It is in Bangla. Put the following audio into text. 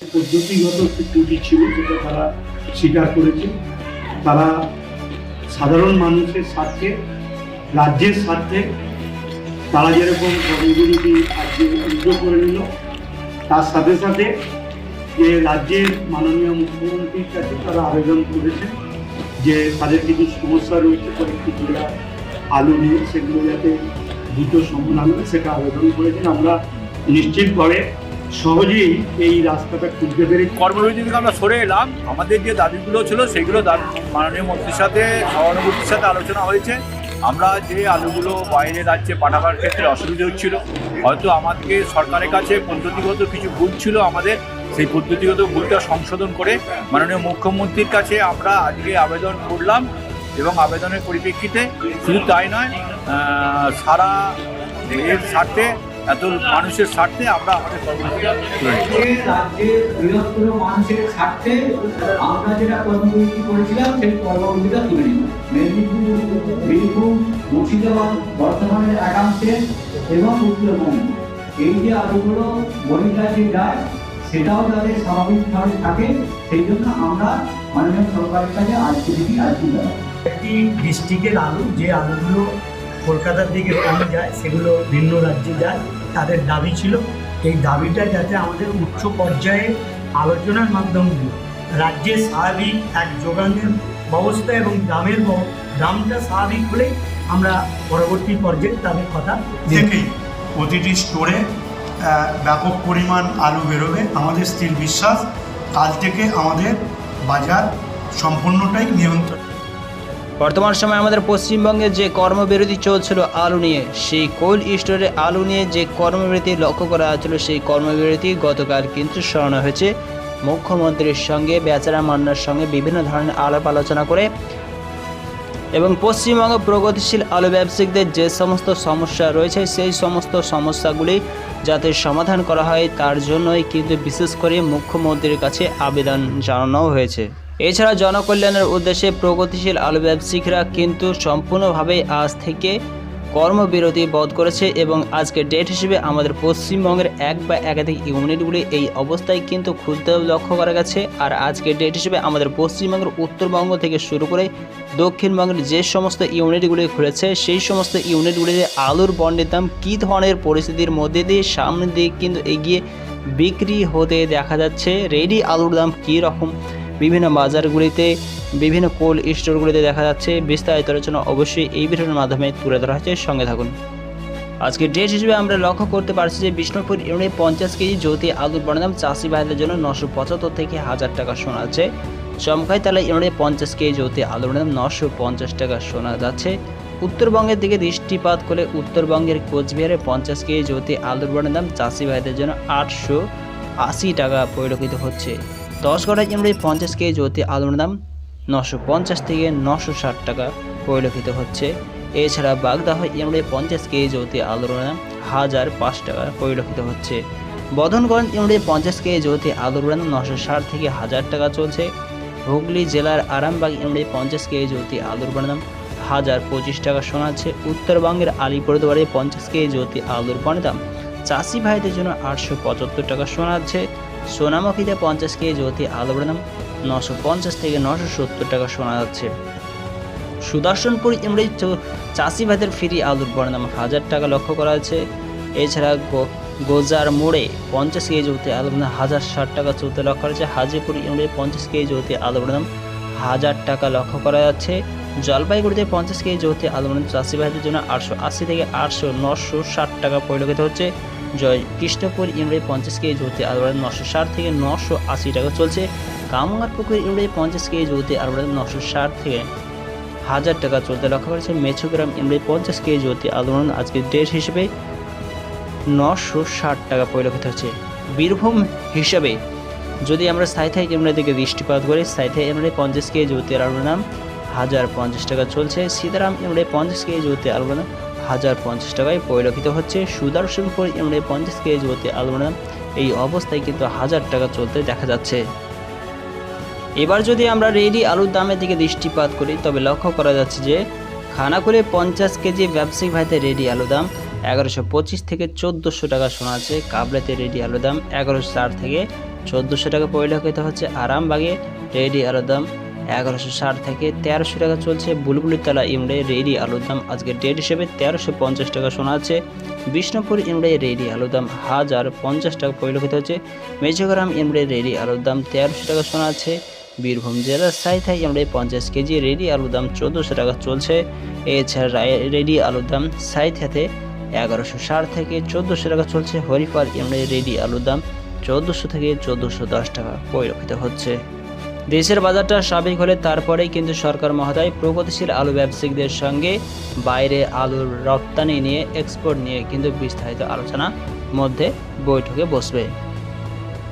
পদ্ধতিগত একটি ত্রুটি ছিল যেটা তারা স্বীকার করেছে। তারা সাধারণ মানুষের স্বার্থে, রাজ্যের স্বার্থে তারা যেরকম কর্মবিরতি আজকে উদ্যোগ করে নিল, তার সাথে সাথে যে রাজ্যের মাননীয় মুখ্যমন্ত্রীর কাছে তারা আবেদন করেছে যে তাদের কিছু সমস্যা রয়েছে কয়েকটি জেলা আলু নিয়ে সেগুলো যাতে দ্রুত সমাধান হয় সেটা আবেদন করেছেন। আমরা নিশ্চিতভাবে সহজেই এই রাস্তাটা খুলতে পেরেছি কর্মবিরতি থেকে আমরা সরে এলাম। আমাদের যে দাবিগুলো ছিল, সেগুলো মাননীয় মন্ত্রীর সাথে সহানুভূতির সাথে আলোচনা হয়েছে। আমরা যে আলুগুলো বাইরে রাজ্যে পাঠাবার ক্ষেত্রে অসুবিধা হচ্ছিল, হয়তো আমাদেরকে সরকারের কাছে পদ্ধতিগত কিছু ভুল ছিল আমাদের, সেই পদ্ধতিগত ভুলটা সংশোধন করে মাননীয় মুখ্যমন্ত্রীর কাছে আমরা আজকে আবেদন করলাম এবং আবেদনের পরিপ্রেক্ষিতে শুধু তাই নয় সারা এর স্বার্থে এত মানুষের স্বার্থে আমরা আমাদের কর্মসূচি রাজ্যের বৃহত্তর মানুষের স্বার্থে আমরা যেটা কর্মসূচি করেছিলাম সেই কর্মসূচিটা তুলে নিব মেদিনীপুর বীরভূম মুর্শিদাবাদ বর্তমানের একাংশে এবং উত্তরবঙ্গ। এই যে আলুগুলো বহির্রাজ্যে যায় সেটাও যাতে স্বাভাবিকভাবে থাকে। সেই জন্য আমরা মাননীয় সরকারের কাছে আজকে দিকে আজকে একটি ডিস্ট্রিক্টের আলু যে আলুগুলো কলকাতার দিকে কমে যায় সেগুলো ভিন্ন রাজ্যে যায়। তাদের দাবি ছিল। এই দাবিটা যাতে আমাদের উচ্চ পর্যায়ে আলোচনার মাধ্যমে রাজ্যের স্বাভাবিক এক যোগানের ব্যবস্থা এবং দামের দামটা স্বাভাবিক হলে আমরা পরবর্তী পর্যায়ে তাদের কথা দেখব থেকেই প্রতিটি স্টোরে ব্যাপক পরিমাণ আলু বেরোবে। আমাদের স্থির বিশ্বাস, কাল থেকে আমাদের বাজার সম্পূর্ণটাই নিয়ন্ত্রণ। বর্তমান সময়ে আমাদের পশ্চিমবঙ্গে যে কর্মবিরতি চলছিল আলু নিয়ে, সেই কোল্ড স্টোরে আলু নিয়ে যে কর্মবিরতি লক্ষ্য করা হয়েছিল সেই কর্মবিরতি গতকাল কিন্তু সরানো হয়েছে। মুখ্যমন্ত্রীর সঙ্গে, বেচারা মান্নার সঙ্গে বিভিন্ন ধরনের আলাপ আলোচনা করে এবং পশ্চিমবঙ্গ প্রগতিশীল আলু ব্যবসায়িকদের যে সমস্ত সমস্যা রয়েছে, সেই সমস্ত সমস্যাগুলি যাতে সমাধান করা হয়, তার জন্যই কিন্তু বিশেষ করে মুখ্যমন্ত্রীর কাছে আবেদন জানানো হয়েছে। এছাড়া জনকল্যাণের উদ্দেশ্যে প্রগতিশীল আলু ব্যবসায়িকরা কিন্তু সম্পূর্ণভাবে আজ থেকে কর্মবিরতি বোধ করেছে এবং আজকে ডেট হিসেবে আমাদের পশ্চিমবঙ্গের এক বা একাধিক ইউনিটগুলি এই অবস্থায় কিন্তু খুলতে লক্ষ্য করা গেছে। আর আজকে ডেট হিসেবে আমাদের পশ্চিমবঙ্গের উত্তরবঙ্গ থেকে শুরু করে দক্ষিণবঙ্গের যে সমস্ত ইউনিটগুলি খুলেছে, সেই সমস্ত ইউনিটগুলিতে আলুর বন্ডের দাম কী ধরনের পরিস্থিতির মধ্যে দিয়ে সামনের দিকে কিন্তু এগিয়ে বিক্রি হতে দেখা যাচ্ছে। রেডি আলুর দাম কী রকম? বিভিন্ন বাজারগুলিতে, বিভিন্ন কোল্ড স্টোরগুলিতে দেখা যাচ্ছে। বিস্তারিত আলোচনা অবশ্যই এই ভিডিওর মাধ্যমে তুলে ধরা হচ্ছে। সঙ্গে থাকুন। আজকে ডেট হিসেবে আমরা লক্ষ্য করতে পারছি যে বিষ্ণুপুর ইউনিটে পঞ্চাশ কেজি জ্যোতি আলুর বর্ণাম চাষি ভাইদের জন্য নশো পঁচাত্তর থেকে হাজার টাকা শোনা যাচ্ছে চমকাই তালা ইউনিটে পঞ্চাশ কেজি জ্যোতি আলুর বর্ণাম নশো পঞ্চাশ টাকা শোনা যাচ্ছে। উত্তরবঙ্গের দিকে দৃষ্টিপাত করে উত্তরবঙ্গের কোচবিহারে পঞ্চাশ কেজি জ্যোতি আলুর বর্ণের দাম চাষি ভাইদের জন্য আটশো আশি টাকা পরিলক্ষিত হচ্ছে। দশ গড়া ইউনিটে পঞ্চাশ কেজি জ্যোতি আলুর দাম নশো পঞ্চাশ থেকে নশো ষাট টাকা পরিলক্ষিত হচ্ছে। এছাড়া বাগদাহ ইউনিটে পঞ্চাশ কেজি জ্যোতি আলুর দাম হাজার পাঁচ টাকা পরিলক্ষিত হচ্ছে। বদনগঞ্জ ইউনিটে পঞ্চাশ কেজি জ্যোতি আলুর দাম নশো ষাট থেকে হাজার টাকা চলছে। হুগলি জেলার আরামবাগ ইউনিটে পঞ্চাশ কেজি জ্যোতি আলুর দাম হাজার পঁচিশ টাকা শোনাচ্ছে। উত্তরবঙ্গের আলিপুরদুয়ারে পঞ্চাশ কেজি জ্যোতি আলুর দাম চাষি ভাইদের জন্য আটশো পঁচাত্তর টাকা শোনাচ্ছে। সোনামুখীতে পঞ্চাশ কেজি জ্যোতি আলুর দাম নশো পঞ্চাশ থেকে নশো সত্তর টাকা শোনা যাচ্ছে। সুদর্শনপুর চাষি ভাইদের ফ্রি আলুর বর্ণাম হাজার টাকা লক্ষ্য করা আছে এছাড়া গোজার মোড়ে পঞ্চাশ কেজি জ্যোতি আলুর দাম হাজার ষাট টাকা চলতে লক্ষ্য করা হয়েছে হাজিপুর ইমরি পঞ্চাশ কেজি জ্যোতি আলুর দাম হাজার টাকা লক্ষ্য করা যাচ্ছে। জলপাইগুড়িতে পঞ্চাশ কেজি জ্যোতি চাষি ভাইদের জন্য আটশো আশি থেকে আটশো নশো ষাট টাকা পরিলক্ষিত হচ্ছে। জয় কৃষ্ণপুর ইমরি পঞ্চাশ কেজি আলুর দাম নশো ষাট থেকে নশো আশি টাকা চলছে। কামঙ্গার পুকুর ইমরি পঞ্চাশ কেজি আলুর দাম নশো ষাট থেকে হাজার টাকা চলতে লক্ষ্য করেছে মেছুগ্রাম ইমরি পঞ্চাশ কেজি জ্যোতি আন্দোলন আজকে ডেট হিসেবে নশো ষাট টাকা পরিলক্ষিত হচ্ছে। বীরভূম হিসাবে যদি আমরা সাইথাই ইমরার দিকে দৃষ্টিপাত করি, সাইথাই ইমরাই পঞ্চাশ কেজি জ্যোতি আলুর নাম হাজার পঞ্চাশ টাকা চলছে। সীতারাম ইমরাই পঞ্চাশ কেজি আলুর নাম হাজার পঞ্চাশ টাকায় পরিলক্ষিত হচ্ছে। সুদর্শনপুর ইমরাই পঞ্চাশ কেজি আলুর নাম এই অবস্থায় কিন্তু হাজার টাকা চলতে দেখা যাচ্ছে। এবার যদি আমরা রেডি আলুর দামের দিকে দৃষ্টিপাত করি, তবে লক্ষ্য করা যাচ্ছে যে খানাকুলে পঞ্চাশ কেজি ব্যবসায়িক ভাইতে রেডি আলু দাম এগারোশো পঁচিশ থেকে চোদ্দোশো টাকা শোনা আছে। কাবলাতে রেডি আলু দাম এগারোশো ষাট থেকে চোদ্দোশো টাকা পরিলক্ষিত হচ্ছে। আরামবাগে রেডি আলুর দাম এগারোশো ষাট থেকে তেরোশো টাকা চলছে বুলবুলিতলা ইমড়ে রেডি আলুর দাম। আজকে ডেট হিসেবে তেরোশো পঞ্চাশ টাকা শোনা আছে। বিষ্ণুপুর ইমড়ে রেডি আলুর দাম হাজার পঞ্চাশ টাকা পরিলক্ষিত হচ্ছে। মেঝগ্রাম ইমড়ে রেডি আলুর দাম তেরোশো টাকা শোনা আছে। বীরভূম জেলার সাইথাই ইমড়ে পঞ্চাশ কেজি রেডি আলুর দাম চোদ্দোশো টাকা চলছে। এছাড়া রেডি আলুর দাম সাইথাতে এগারোশো ষাট থেকে চোদ্দোশো টাকা চলছে। হরিপাল ইমড়ে রেডি আলুর দাম চোদ্দোশো থেকে চোদ্দোশো দশ টাকা পরিলক্ষিত হচ্ছে। দেশের বাজারটা স্বাভাবিক হলে তারপরেই কিন্তু সরকার মহাদায় প্রগতিশীল আলু ব্যবসায়িকদের সঙ্গে বাইরে আলুর রপ্তানি নিয়ে এক্সপোর্ট নিয়ে কিন্তু বিস্তারিত আলোচনা মধ্যে বৈঠকে বসবে।